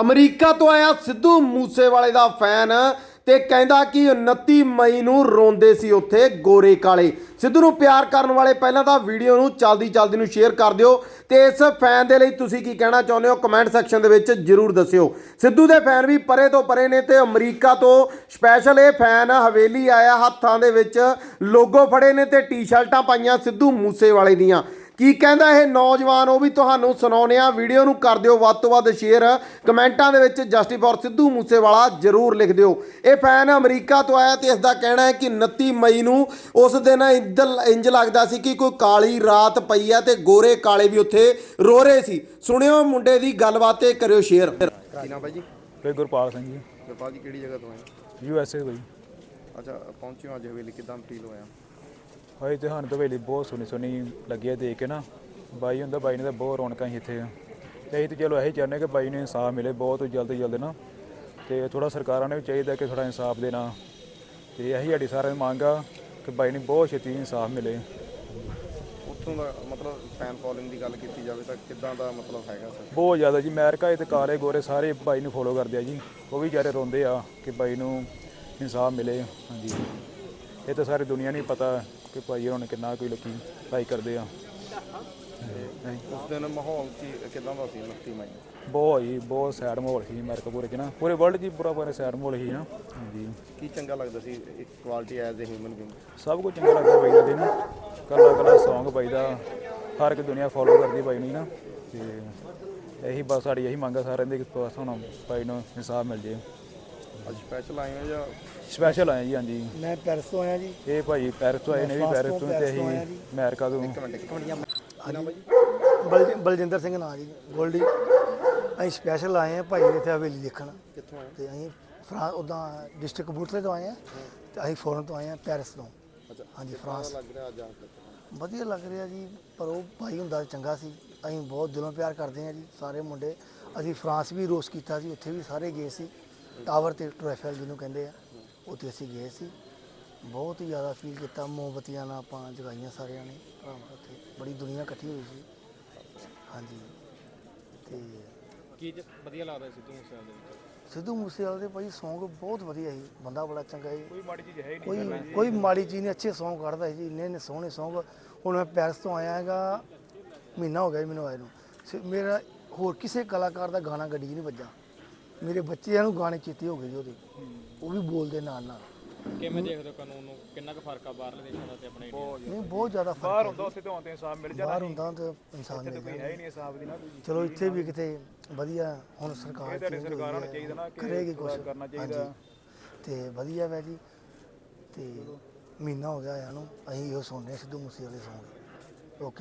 America ਤੋਂ ਆਇਆ ਸਿੱਧੂ ਮੂਸੇਵਾਲੇ ਦਾ ਫੈਨ ਤੇ ਕਹਿੰਦਾ ਕਿ 29 ਮਈ ਨੂੰ ਰੋਂਦੇ ਸੀ ਉੱਥੇ ਗੋਰੇ ਕਾਲੇ। ਸਿੱਧੂ ਨੂੰ ਪਿਆਰ ਕਰਨ ਵਾਲੇ ਪਹਿਲਾਂ ਤਾਂ ਵੀਡੀਓ ਨੂੰ ਚਲਦੀ ਚਲਦੀ ਨੂੰ ਸ਼ੇਅਰ ਕਰ ਦਿਓ ਤੇ ਇਸ ਫੈਨ ਦੇ ਲਈ ਤੁਸੀਂ ਕੀ ਕਹਿਣਾ ਚਾਹੁੰਦੇ ਹੋ? ਕਮੈਂਟ ਸੈਕਸ਼ਨ ਦੇ ਵਿੱਚ ਜਰੂਰ ਦੱਸਿਓ। ਸਿੱਧੂ ਦੇ ਫੈਨ ਵੀ ਪਰੇ ਤੋਂ ਪਰੇ ਨੇ ਤੇ ਅਮਰੀਕਾ ਤੋਂ ਸਪੈਸ਼ਲ ਇਹ ਫੈਨ ਹਵੇਲੀ ਆਇਆ ਹੱਥਾਂ ਦੇ ਵਿੱਚ, ਲੋਗੋ ਫੜੇ ਨੇ ਤੇ ਟੀ-ਸ਼ਰਟਾਂ ਪਾਈਆਂ ਸਿੱਧੂ ਮੂਸੇਵਾਲੇ ਦੀਆਂ। ਕੀ ਕਹਿੰਦਾ ਇਹ ਨੌਜਵਾਨ? ਉਹ ਵੀ ਤੁਹਾਨੂੰ ਸੁਣਾਉਣੇ ਆ ਵੀਡੀਓ ਨੂੰ ਕਰ ਦਿਓ ਵੱਧ ਤੋਂ ਵੱਧ ਸ਼ੇਅਰ। ਕਮੈਂਟਾਂ ਦੇ ਵਿੱਚ ਜਸਟਿਸ ਫॉर ਸਿੱਧੂ ਮੂਸੇਵਾਲਾ ਜਰੂਰ ਲਿਖ ਦਿਓ। ਇਹ ਫੈਨ ਅਮਰੀਕਾ ਤੋਂ ਆਇਆ ਤੇ ਇਸ ਦਾ ਕਹਿਣਾ ਹੈ ਕਿ 29 ਮਈ ਨੂੰ ਉਸ ਦਿਨ ਇੰਜ ਲੱਗਦਾ ਸੀ ਕਿ ਕੋਈ ਕਾਲੀ ਰਾਤ ਪਈ ਆ ਤੇ ਗੋਰੇ ਕਾਲੇ ਵੀ ਉੱਥੇ ਰੋ ਰਹੇ ਸੀ। ਸੁਣਿਓ ਮੁੰਡੇ ਦੀ ਗੱਲਬਾਤ ਤੇ ਕਰਿਓ ਸ਼ੇਅਰ। ਕੀ ਨਾਮ ਬਾਈ ਜੀ? ਤੇ ਗੁਰਪਾਲ ਸਿੰਘ ਜੀ। ਗੁਰਪਾਲ ਜੀ ਕਿਹੜੀ ਜਗ੍ਹਾ ਤੋਂ ਆਏ ਯੂ ਐਸ ਏ ਬਈ ਅੱਛਾ ਪਹੁੰਚੇ ਹੋ ਅੱਜ ਹਵੇਲੀ ਕਿਦਾਂ ਫੀਲ ਹੋਇਆ? ਹਾਏ ਤੇ ਸਾਨੂੰ ਤਾਂ ਵੇਲੇ ਬਹੁਤ ਸੋਹਣੀ ਸੋਹਣੀ ਲੱਗੀ ਆ ਦੇਖ ਕੇ ਨਾ। ਬਾਈ ਹੁੰਦਾ ਬਾਈ ਨੇ ਤਾਂ ਬਹੁਤ ਰੌਣਕਾਂ ਸੀ ਇੱਥੇ। ਤੇ ਅਸੀਂ ਤਾਂ ਚਲੋ ਇਹੀ ਚਾਹੁੰਦੇ ਕਿ ਬਾਈ ਨੂੰ ਇਨਸਾਫ ਮਿਲੇ ਬਹੁਤ ਜਲਦ ਜਲਦ ਨਾ। ਤੇ ਥੋੜਾ ਸਰਕਾਰਾਂ ਨੇ ਵੀ ਚਾਹੀਦਾ ਕਿ ਥੋੜਾ ਇਨਸਾਫ ਦੇਣਾ। ਤੇ ਇਹੀ ਸਾਡੀ ਸਾਰਿਆਂ ਦੀ ਮੰਗ ਆ ਕਿ ਬਾਈ ਨੂੰ ਬਹੁਤ ਛੇਤੀ ਇਨਸਾਫ ਮਿਲੇ। ਉੱਥੋਂ ਦਾ ਮਤਲਬ ਫੈਨ ਫੋਲੋਇੰਗ ਦੀ ਗੱਲ ਕੀਤੀ ਜਾਵੇ ਤਾਂ ਕਿਦਾਂ ਦਾ ਮਤਲਬ ਹੈਗਾ ਸਰ? ਬਹੁਤ ਜ਼ਿਆਦਾ ਜੀ ਅਮਰੀਕਾ ਤੇ ਕਾਲੇ ਗੋਰੇ ਸਾਰੇ ਬਾਈ ਨੂੰ ਫੋਲੋ ਕਰਦੇ ਆ ਜੀ। ਉਹ ਵੀ ਵਿਚਾਰੇ ਰੋਂਦੇ ਆ ਕਿ ਬਾਈ ਨੂੰ ਇਨਸਾਫ ਮਿਲੇ। ਹਾਂਜੀ। ਇਹ ਤਾਂ ਸਾਰੀ ਦੁਨੀਆ ਨੂੰ ਹੀ ਪਤਾ। ਕਿ ਭਾਈ ਹੁਣ ਕਿੰਨਾ ਕੋਈ ਲੋਕੀ ਭਾਈ ਕਰਦੇ ਆ। ਉਸ ਦਿਨ ਮਾਹੌਲ ਕੀ ਕਿਦਾਂ ਦਾ ਸੀ 29 ਮਈ? ਬਹੁਤ ਜੀ ਬਹੁਤ ਸੈਡ ਮਾਹੌਲ ਸੀ ਅਮਰੀਕਾ ਪੂਰੇ ਚ ਨਾ। ਪੂਰੇ ਵਰਲਡ 'ਚ ਹੀ ਪੂਰਾ ਪੂਰਾ ਸੈਡ ਮਾਹੌਲ ਸੀ ਨਾ। ਹਾਂਜੀ। ਕੀ ਚੰਗਾ ਲੱਗਦਾ ਸੀ ਇੱਕ quality as a human being ਸਭ ਕੁਝ ਚੰਗਾ ਲੱਗਦਾ ਬਾਈ ਦਾ ਦਿਨ। ਕੱਲਾ ਕੱਲਾ Song ਬਾਈ ਦਾ। ਹਰ ਇੱਕ ਦੁਨੀਆ ਫੋਲੋ ਕਰਦੀ ਬਾਈ ਨੂੰ ਨਾ। ਤੇ ਇਹੀ ਬਸ ਸਾਡੀ ਇਹੀ ਮੰਗ ਆ ਸਾਰਿਆਂ ਦੀ ਕਿ ਬਸ ਹੁਣ ਬਾਈ ਨੂੰ ਇਨਸਾਫ ਮਿਲ ਜੇ। ਅੱਜ ਸਪੈਸ਼ਲ ਆਏ ਹੋ ਜਾਂ? ਸਪੈਸ਼ਲ ਆਏ ਜੀ ਹਾਂਜੀ। ਮੈਂ ਪੈਰਿਸ ਤੋਂ ਆਇਆ ਜੀ। ਇਹ ਭਾਈ ਪੈਰਿਸ ਤੋਂ ਆਏ ਨੇ ਵੀ ਪੈਰਿਸ ਤੋਂ ਤੋਂ ਅਸੀਂ। ਅਮਰੀਕਾ ਤੋਂ। ਇੱਕ ਮਿੰਟ ਇੱਕ ਮਿੰਟ ਕੀ ਨਾਮ ਬਾਈ ਜੀ। ਬਲ ਬਲਜਿੰਦਰ ਸਿੰਘ ਨਾਂ ਜੀ ਗੋਲਡੀ। ਅਸੀਂ ਸਪੈਸ਼ਲ ਆਏ ਆ ਭਾਈ ਇੱਥੇ ਹਵੇਲੀ ਦੇਖਣ। ਕਿੱਥੋਂ ਆਏ? ਤੇ ਅਸੀਂ ਫਰਾਂਸ ਉਦਾਂ ਡਿਸਟ੍ਰਿਕਟ ਕਪੂਰਥਲੇ ਤੋਂ ਆਏ ਆ ਤੇ ਅਸੀਂ ਫੋਰਨ ਤੋਂ ਆਏ ਆ ਪੈਰਿਸ ਤੋਂ। ਅੱਛਾ ਹਾਂਜੀ ਫਰਾਂਸ ਲੱਗ ਰਿਹਾ ਅੱਜ ਆ ਕੇ? ਵਧੀਆ ਲੱਗ ਰਿਹਾ ਜੀ ਪਰ ਉਹ ਭਾਈ ਹੁੰਦਾ ਚੰਗਾ ਸੀ। ਅਸੀਂ ਬਹੁਤ ਦਿਲੋਂ ਪਿਆਰ ਕਰਦੇ ਆ ਜੀ ਸਾਰੇ ਮੁੰਡੇ। ਅਸੀਂ ਫਰਾਂਸ ਵੀ ਰੋਸ ਕੀਤਾ ਸੀ ਉੱਥੇ ਵੀ ਸਾਰੇ ਗਏ ਸੀ। ਟਾਵਰ ਤੇ ਟ੍ਰੈਫਲ ਜਿਹਨੂੰ ਕਹਿੰਦੇ ਆ ਉੱਥੇ ਅਸੀਂ ਗਏ ਸੀ। ਬਹੁਤ ਹੀ ਜ਼ਿਆਦਾ ਫੀਲ ਕੀਤਾ ਮੋਮਬਤੀਆਂ ਨਾਲ ਆਪਾਂ ਜਗਾਈਆਂ ਸਾਰਿਆਂ ਨੇ। ਭਰਾਵਾਂ ਉੱਥੇ ਬੜੀ ਦੁਨੀਆ ਇਕੱਠੀ ਹੋਈ ਸੀ। ਹਾਂਜੀ। ਤੇ ਕੀ ਜ- ਵਧੀਆ ਲੱਗਦਾ ਸਿੱਧੂ ਮੂਸੇਵਾਲੇ ਦੇ ਵਿੱਚ? ਸਿੱਧੂ ਮੂਸੇਵਾਲੇ ਦੇ ਭਾਈ Song ਬਹੁਤ ਵਧੀਆ ਸੀ। ਬੰਦਾ ਬੜਾ ਚੰਗਾ ਸੀ। ਕੋਈ ਮਾੜੀ ਚੀਜ਼ ਹੈ ਹੀ ਕੋਈ ਕੋਈ ਮਾੜੀ ਚੀਜ਼ ਨਹੀਂ ਅੱਛੇ Song ਕੱਢਦਾ ਸੀ ਜੀ। ਇੰਨੇ ਇੰਨੇ ਸੋਹਣੇ Song ਹੁਣ ਮੈਂ ਪੈਰਿਸ ਤੋਂ ਆਇਆ ਹੈਗਾ ਮਹੀਨਾ ਹੋ ਗਿਆ ਜੀ ਮੈਨੂੰ ਆਏ ਨੂੰ। ਸ- ਮੇਰਾ ਹੋਰ ਕਿਸੇ ਕਲਾਕਾਰ ਦਾ ਗਾਣਾ ਗੱਡੀ 'ਚ ਨਹੀਂ ਵੱਜਾ ਮੇਰੇ ਬੱਚਿਆਂ ਨੂੰ ਗਾਣੇ ਚੇਤੇ ਹੋ ਗਏ ਜੀ ਉਹਦੇ। ਉਹ ਵੀ ਬੋਲਦੇ ਨਾਲ ਨਾਲ। ਕਿਵੇਂ ਦੇਖਦੇ ਹੋ ਕਾਨੂੰਨ ਨੂੰ? ਕਿੰਨਾ ਕੁ ਫ਼ਰਕ ਆ ਬਾਹਰਲੇ ਦੇਸ਼ਾਂ ਦਾ ਤੇ ਆਪਣੇ ਇੰਡੀਆ ਨਹੀਂ ਬਹੁਤ ਜ਼ਿਆਦਾ ਫ਼ਰਕ ਬਾਹਰ ਹੁੰਦਾ ਉੱਥੇ ਤੋਂ ਆਉਂਦੇ ਇਨਸਾਫ ਮਿਲ ਜਾਂਦਾ ਬਾਹਰ ਹੁੰਦਾ ਤਾਂ ਇਨਸਾਨ ਮਿਲ ਜਾਂਦਾ ਹੈ ਹੀ ਨਹੀਂ ਇਨਸਾਫ ਦੀ ਨਾ। ਕੋਈ ਚਲੋ ਇੱਥੇ ਵੀ ਕਿਤੇ ਵਧੀਆ ਹੁਣ ਸਰਕਾਰ ਹੋਈ ਸਰਕਾਰਾਂ ਨੂੰ ਚਾਹੀਦਾ ਨਾ ਕਿ ਕਰੇਗੀ ਕੁਝ ਕਰਨਾ ਚਾਹੀਦਾ। ਤੇ ਵਧੀਆ ਵੈ ਜੀ। ਤੇ ਮਹੀਨਾ ਹੋ ਗਿਆ ਆਇਆ ਨੂੰ। ਅਸੀਂ ਇਹੋ ਸੁਣ ਰਹੇ ਹਾਂ ਸਿੱਧੂ ਮੂਸੇਵਾਲੇ Song ਓਕੇ।